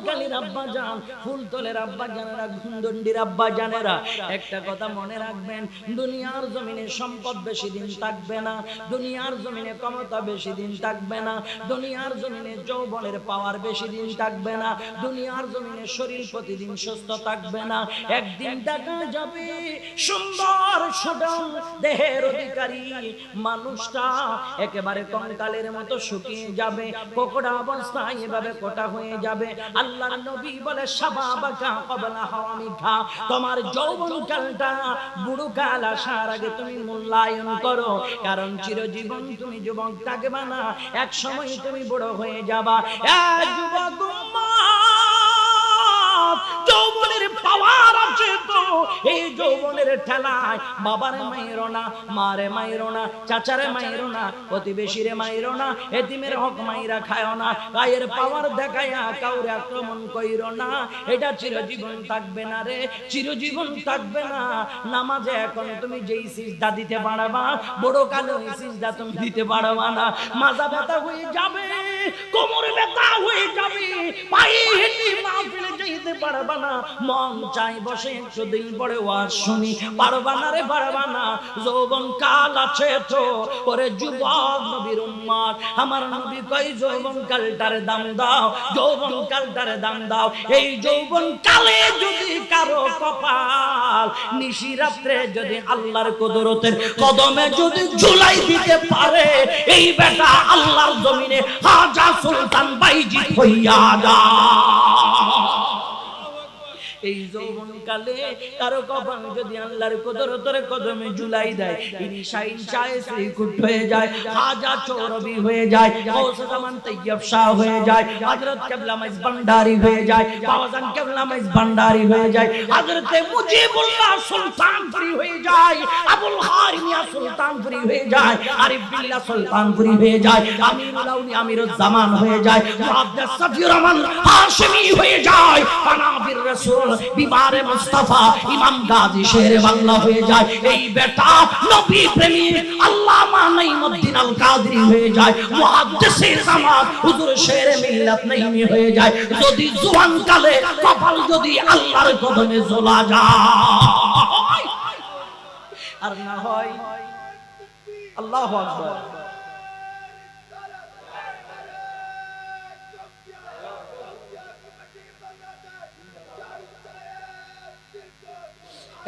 বোয়ালকালীর আব্বা জান ফুলতলের আব্বা জানেরা ঘুন্দন্ডির আব্বা জানেরা। একটা কথা মনে রাখবেন, দুনিয়ার জমিনে সম্পদ বেশি দিন থাকবে না, দুনিয়ার জমিনে ক্ষমতা বেশি দিন থাকবে না, দুনিয়ার জমিনে যৌবনের পাওয়ার বেশি দিন থাকবে না, দুনিয়ার জমিনে শরীর প্রতিদিন সুস্থ থাকবে না। একদিন দেখা যাবে সুন্দর সুডম দেহের অধিকারী, মানুষটা একেবারে কঙ্কালের মতো শুকিয়ে যাবে, কোকড়া অবস্থায় এভাবে কোটা হয়ে যাবে। আল্লাহর নবী বলে সাবাবাকা কবলা হাওয়ামি গা তোমার যৌবন কালটা বুড়ো কাল আসার আগে তুমি মূল্যায়ন করো কারণ চিরজীবন তুমি যুবক থাকবে না। এক সময় তুমি বড় হয়ে যাবা। এ যুবক উম্মত, নামাজে এখন তুমি যেই সিজদা দিতে পারবা, বড় কালে ওই সিজদা তুমি দিতে পারবা না। মাজা ব্যথা হয়ে যাবে, কোমর ব্যথা হয়ে যাবে যাইতে পারবা না। মন চাই বসে একশো দিন পরে শুনি। পারবা না রে, পারবা না। যৌবন কাল আছে তো। যুবক নবীর উম্মত আমার নবী কই যৌবন কালটারে দাম দাও, যৌবন কালটারে দাম দাও। এই যৌবন কালে যদি কারও কপাল, নিশি রাত্রে যদি আল্লাহর কুদরতের কদমে যদি ঝুলাই দিতে পারে, এই বেটা আল্লাহর জমিনে হাজা সুলতান বাইজি হইয়া যা এই যৌবন কালে কারও কপাল যদি আল্লাহর কদরতের কদমে ঝুলাই দেয় ইনি শাইন চায় শ্রীকুট হয়ে যায় হাজা চৌরবি হয়ে যায় গৌসে জামান তৈয়ব শাহ হয়ে যায় হযরত কেবলা মাইজ ভান্ডারি হয়ে যায় বাবাজান কেবলা মাইজ ভান্ডারি হয়ে যায় হযরতে মুজিবুল্লাহ সুলতানপুরি হয়ে যায় আবুল হারিমিয়া সুলতানপুরি হয়ে যায় আরিফ বিল্লাহ সুলতানপুরি হয়ে যায় আমিরুল আউলি আমিরুজ জামান হয়ে যায় মুহাদ্দিস সফিউর রহমান হাশিমি হয়ে যায় পানাবির রাসূল বিবারে মুস্তাফা ইমাম গাজী শেরে বাংলা হয়ে যায়। এই বেটা নবী প্রেমী আল্লামা নাইমুদ্দিন আল কাদরি হয়ে যায়। মুহাদ্দিসে জামাত হুজুর শেরে মিল্লাত নাইমি হয়ে যায়। যদি জোয়ান কালে কপাল যদি আল্লাহর কদমে ঝোলা যায়। আর না হয়, আল্লাহু আকবার।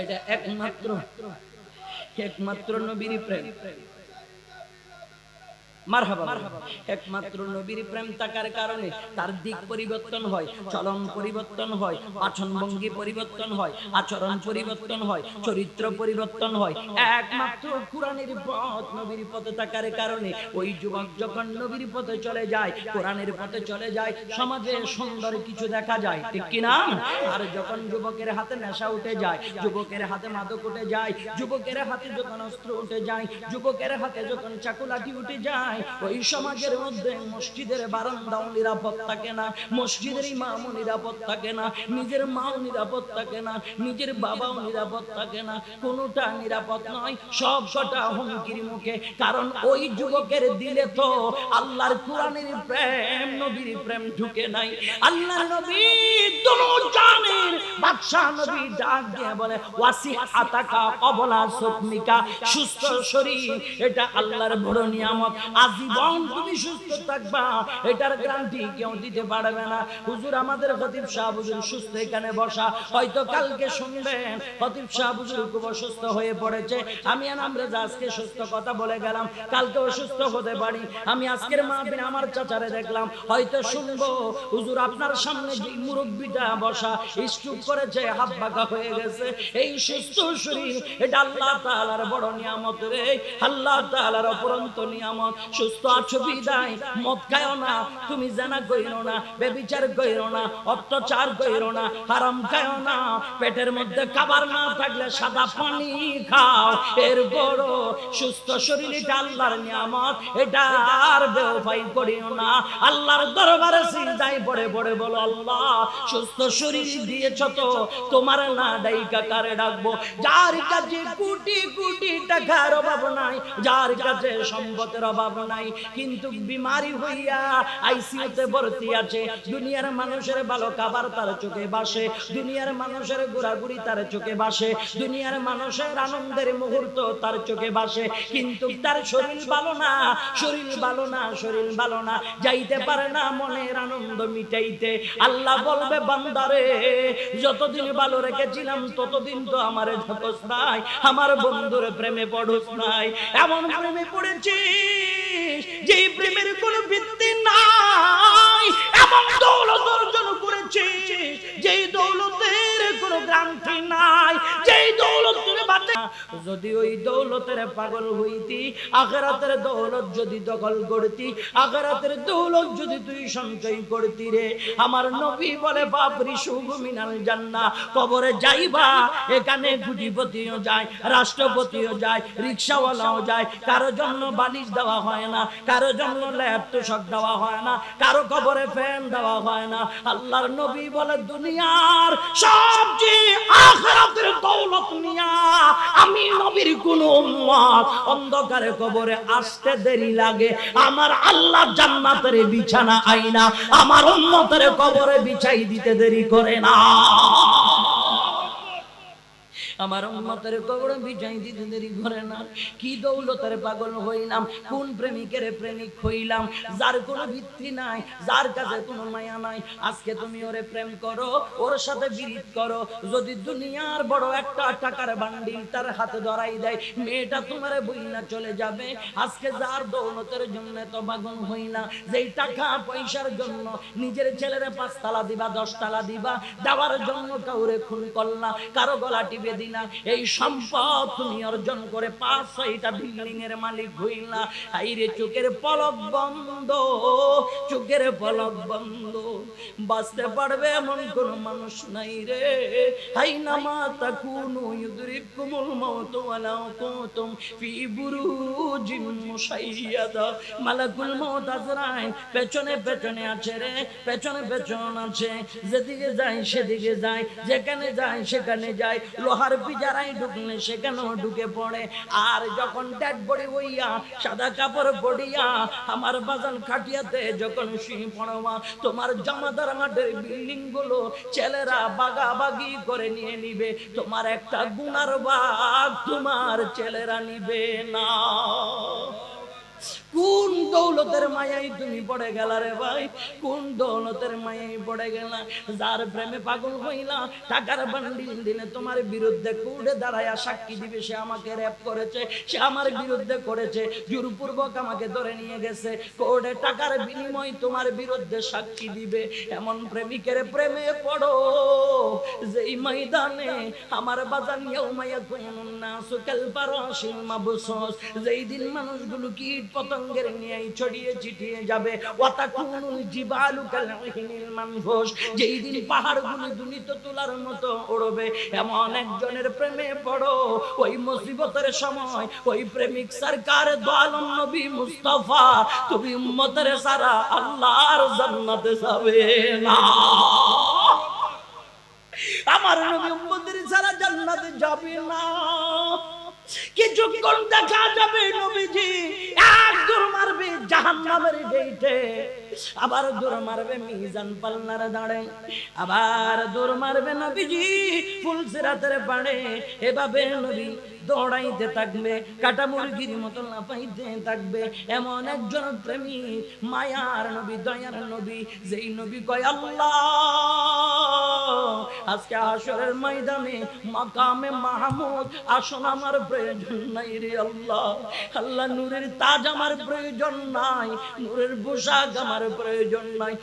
এটা একমাত্র একমাত্র নবীর প্রেম। একমাত্র নবীর প্রেম থাকার কারণে তার দিক পরিবর্তন হয় চলন পরিবর্তন হয়, আচরণ ভঙ্গি পরিবর্তন হয়, আচরণ পরিবর্তন হয়, চরিত্র পরিবর্তন হয়। একমাত্র কোরআনের পথ নবীর পথে থাকার কারণে ওই যুবক যখন নবীর পথে চলে যায়, কোরআনের পথে চলে যায়, সমাজে সুন্দর কিছু দেখা যায়, ঠিক কি না আর যখন যুবকের হাতে নেশা উঠে যায়, যুবকের হাতে মাদক উঠে যায়, যুবকের হাতে যখন অস্ত্র উঠে যায়, যুবকের হাতে যখন চাকুলাঠি উঠে যায় ওই সমাজের মধ্যে মসজিদের বারান্দাও নিরাপদ থাকে না, মসজিদের ইমামও নিরাপদ থাকে না, নিজের মাও নিরাপদ থাকে না, নিজের বাবাও নিরাপদ থাকে না, কোনোটা নিরাপদ নয়, সব কটা হুমকির মুখে। কারণ ওই যুবকের দিলে তো আল্লাহর কোরআনের প্রেম, নবীর প্রেম ঢুকে নাই। আল্লাহর নবী দুনো জানের বাদশাহ নবী ডাক দিয়ে বলে ওয়াসি আতাকা কবলা সুকমিকা, সুস্থ শরীর, এটা আল্লাহর বড় নিয়ামত। আজীবন তুমি সুস্থ থাকবা, এটার কেউ দিতে পারবে না। হুজুর, আমাদের খতিব শাহ হুজুর সুস্থ এখানে বসা। হয়তো কালকে শুনবেন, খতিব শাহ হুজুর খুব অসুস্থ হয়ে পড়েছে। আমি আজকে সুস্থ কথা বলে গেলাম, কালকে অসুস্থ হতে পারি। আমি আজকের মাহফিল আমার চাচারে দেখলাম, হয়তো শুনব, হুজুর আপনার সামনে যে মুরব্বিটা বসা স্টুক করেছে হাত বাঁকা হয়ে গেছে। এই সুস্থ শরীর, এটা আল্লাহ তাআলার বড় নিয়ামত রে। আল্লাহ তাআলার অপরন্ত নিয়ামত। সুস্থ আছো বিদায়। মদ খায়ও না, তুমি জানা কইরো না, বেবিচার কইরো না, অত্যাচার কইরো না, হারাম খায়ও না। পেটের মধ্যে খাবার না থাকলে সাদা পানি খাও। এর বড় সুস্থ শরীর এটা আল্লাহর নিয়ামত, এটা আর বেওফাই করিও না। আল্লাহর দরবারে সিজদায় পড়ে পড়ে বলো, আল্লাহ, সুস্থ শরীর দিয়েছ তো, তোমার না ডাইকা কারে ডাকবো? যার কাছে কোটি কোটি টাকার অভাব নাই, যার কাছে সম্পদের অভাব নাই। কিন্তু বিমারি হইয়া আইসিইউতে ভর্তি আছে, দুনিয়ার মানুষের ভালো খাবার তার চোখে বাসে, দুনিয়ার মানুষের ঘোরাঘুরি তার চোখে বাসে, দুনিয়ার মানুষের আনন্দের মুহূর্ত তার চোখে বাসে। কিন্তু তার শরীর ভালো না, শরীর ভালো না, শরীর ভালো না, যাইতে পারে না মনের আনন্দ মিটাইতে। আল্লাহ বলবে, বান্দারে, যতদিন ভালো রেখেছিলাম, ততদিন তো আমার নাই, আমার বন্ধুর প্রেমে পড়স নাই, এমন প্রেমে পড়েছিস যে প্রেমের কোনো ভিত্তি নাই। এমন দৌলত অর্জন করেছিস যেই দৌলতে গ্রান্তি নাই। যেই দৌলত যদি ওই দৌলতের পাগল হইতি দৌলত যদি দখল করতি দৌলত যদি তুই সঞ্চয় করতি রে। আমার নবী বলে জান্না কবরে যাইবা, এখানে গুটিপতিও যায়, রাষ্ট্রপতিও যায়, রিক্সাওয়ালাও যায়। কারও জন্য বালিশ দেওয়া হয় না, কারও জন্য ল্যাপ তোষক দেওয়া হয় না, কারও কবরে ফ্যান দেওয়া হয় না। আল্লাহর নবী বলে, দুনিয়ার সবচেয়ে আখরাতের দৌলত নিয়া আমি নবীর কোন উম্মত। অন্ধকারে কবরে আসতে দেরি লাগে। আমার আল্লাহ জান্নাতের বিছানা আইনা। আমার উম্মতের কবরে বিছাই দিতে দেরি করে না। আমার উম্মতের কবরে বিজয় দিতে দেরি করে না। কি দৌলতের পাগল হইলাম, কোন প্রেমিকের প্রেমিক হইলাম? যার কোনো ভিত্তি নাই, যার কাছে কোনো মায়া নাই। আজকে তুমি ওরে প্রেম করো, ওর সাথে বিরিত করো। যদি দুনিয়ার বড় একটা টাকার বান্ডিল তার হাতে ধরাই দেয়, মেয়েটা তোমার বইনা চলে যাবে। আজকে যার দৌলতের জন্য তো পাগল হইলা, যেই টাকা পয়সার জন্য নিজের ছেলের পাঁচতলা দিবা, দশতলা দিবা, দেওয়ার জন্য কাউরে খুন করলা, কারও গলা টিপে দিলা এই সম্পদ তুমি অর্জন করে পাঁচ ছয়টা বিল্ডিং এর মালিক হইলা। আইরে চোখের পলক বন্ধ, চোখের পলক বন্ধ। বাঁচতে পারবে এমন কোন মানুষ নাই রে। হাই নামা তাকুনু ইউদরিকুমুল মাউত ওয়ালাউ কুনতুম ফি বুরুজিন মুশাইয়াদা মালাকুল মাউত আজরাইল পেছনে পেছনে আছে রে, পেছনে পেছন আছে। যেদিকে যায় সেদিকে যায়, যেখানে যায় সেখানে যায়। লোহার পিজারাই ঢুকলে সেখানেও ঢুকে পড়ে। আর যখন ডেড বডি হইয়া সাদা কাপড় পড়িয়া আমার বাজান খাটিয়াতে যখন শুয়ে পড়বা, তোমার জামাদার মাঠের বিল্ডিংগুলো ছেলেরা বাগাবাগি করে নিয়ে নিবে। তোমার একটা গুণার বাঘ তোমার ছেলেরা নিবে না। কোন দৌলতের মায়াই তুমি পড়ে গেলা রে ভাই? কোন দৌলতের মায়াই পড়ে গেলা? যার প্রেমে পাগল হইলা, টাকার বান্ডিল দিনে তোমার বিরুদ্ধে কোর্টে দাঁড়ায়া সাক্ষী দিবে, সে আমাকে র্যাপ করেছে, সে আমার বিরুদ্ধে করেছে, জোরপূর্বক আমাকে ধরে নিয়ে গেছে। কোর্টে টাকার বিনিময় তোমার বিরুদ্ধে সাক্ষী দিবে। এমন প্রেমিকের প্রেমে পড়ো, যেই ময়দানে আমার বাজান ইয়াউমায়া কুনুন নাসু কাল ফারাশিল মাবসুস। যেই দিন মানুষগুলো কীট পতঙ্গের নিয়ে ছড়িয়ে ছিটিয়ে যাবে। ওয়াতাকুনুল জিবালু কাল ইহিনিল মানফুস। যেই দিন পাহাড়গুলো দুনিত তোলার মতো উড়বে এমন একজনের প্রেমে পড়ো। ওই মুসিবতের সময় ওই প্রেমিক সরকার দোয়ালম নবী মুস্তাফা, তুমি উম্মতের সারা আল্লাহর জান্নাতে যাবে না। আমার নবী উম্মতের সারা জান্নাতে যাবে না। কিছুক্ষণ দেখা যাবে নবীজি? এক দূর মারবে জাহান্নামের গেইটে আবার দূর মারবে মিজান পাল্লার দাঁড়ে। আবার দূর মারবে নবীজি ফুলসিরাতের পাড়ে এভাবে নবী দৌড়াইতে থাকবে, কাটা মুরগির মতো লাফাইতে থাকবে। এমন একজন প্রেমী, মায়ার নবী, দয়ার নবী, যেই নবী কয়, আল্লাহ, আজকে আসরের ময়দানে মাকামে মাহমুদ আসন আমার প্রয়োজন নাই রে আল্লাহ। আল্লাহ, নূরের তাজ আমার প্রয়োজন নাই, নূরের পোশাক আমার প্রয়োজন নাই।